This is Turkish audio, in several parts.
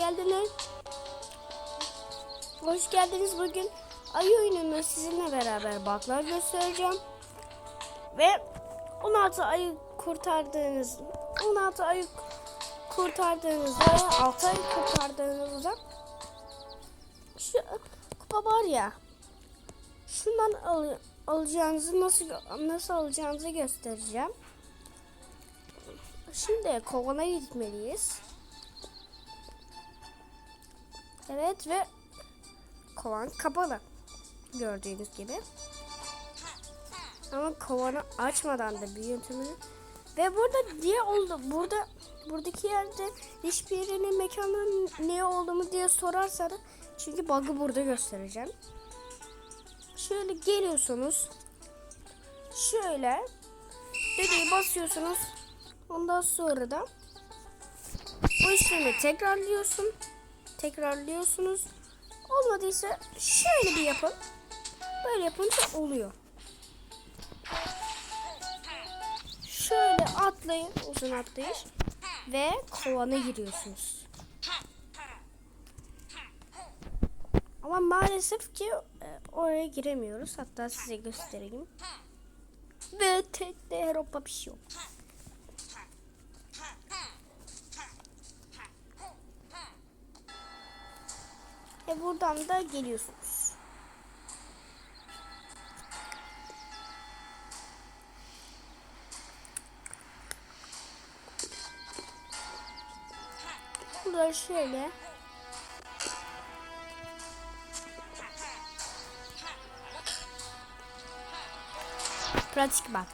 geldiniz. Hoş geldiniz. Bugün ayı oyununu sizinle beraber baklar göstereceğim. Ve 16 ayı kurtardığınız 16 ayı kurtardığınızda ve 6 ayı kurtardığınızda şu kupa var ya şundan al, alacağınızı nasıl nasıl alacağınızı göstereceğim. Şimdi kovana gitmeliyiz. Evet ve kovan kapalı. Gördüğünüz gibi. Ama kovanı açmadan da yöntemini ve burada diye oldu. Burada buradaki yerde hiçbirinin mekanının ne olduğunu diye sorarsanız çünkü bug'ı burada göstereceğim. Şöyle geliyorsunuz. Şöyle dediği basıyorsunuz. Ondan sonra da bu işlemi tekrarlıyorsun tekrarlıyorsunuz. Olmadıysa şöyle bir yapın. Böyle yapınca oluyor. Şöyle atlayın, uzun atlayış ve kovana giriyorsunuz. Ama maalesef ki e, oraya giremiyoruz. Hatta size göstereyim. Ve tek de Europa bir şey yok. E buradan da geliyorsunuz. Burada şöyle pratik bak.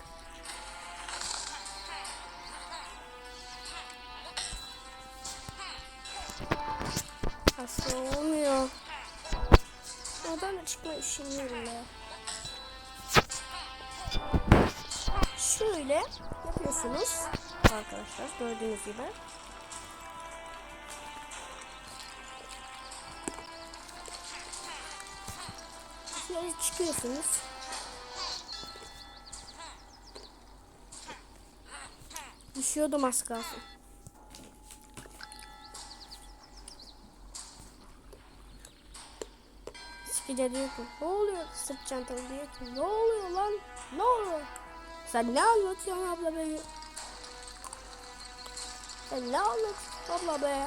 Nasıl çıkmayı düşünüyorum ya. Şöyle yapıyorsunuz arkadaşlar gördüğünüz gibi. Şöyle çıkıyorsunuz. Düşüyordum az kalsın. Sıkıca diyor ki ne oluyor sırt çantalı diyor ki ne oluyor lan? Ne oluyor? Sen ne anlatıyorsun abla be? Sen ne anlatıyorsun abla be?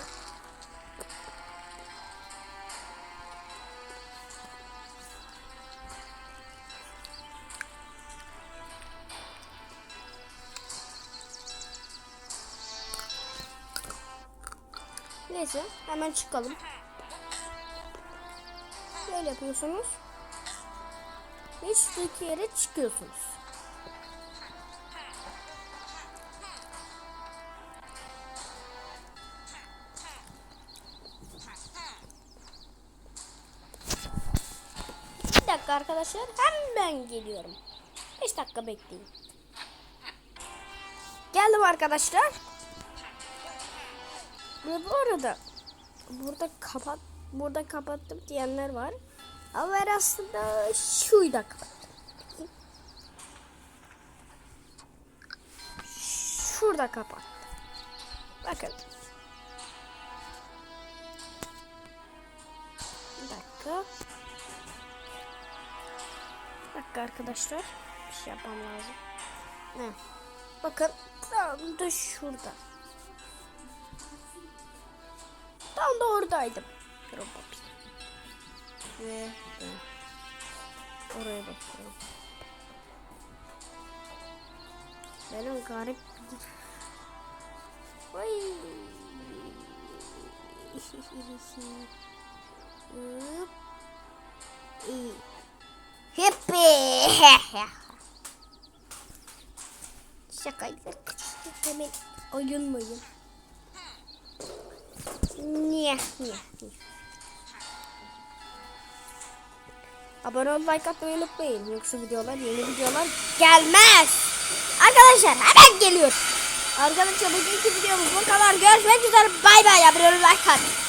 Neyse hemen çıkalım. Böyle yapıyorsunuz. Ve şuradaki yere çıkıyorsunuz. Bir dakika arkadaşlar hemen geliyorum. 5 dakika bekleyin. Geldim arkadaşlar. Ve bu arada burada kapat burada kapattım diyenler var. Ama ben aslında şuyu da kapattım. Şurada kapattım. Bakın. Bir dakika. Bir dakika arkadaşlar. Bir şey yapmam lazım. Ne? Bakın tam da şurada. Tam da oradaydım. Robot. Ve oraya bakıyorum. Benim garip bir... İyi. Heppi. Şakaydı. Hemen oyun muyum? Niye? Niye? Niye? Abone ol, like atmayı unutmayın. Yoksa videolar, yeni videolar gelmez. Arkadaşlar hemen geliyor. Arkadaşlar bugünkü videomuz bu kadar. Görüşmek üzere. Bay bay. Abone ol, like at.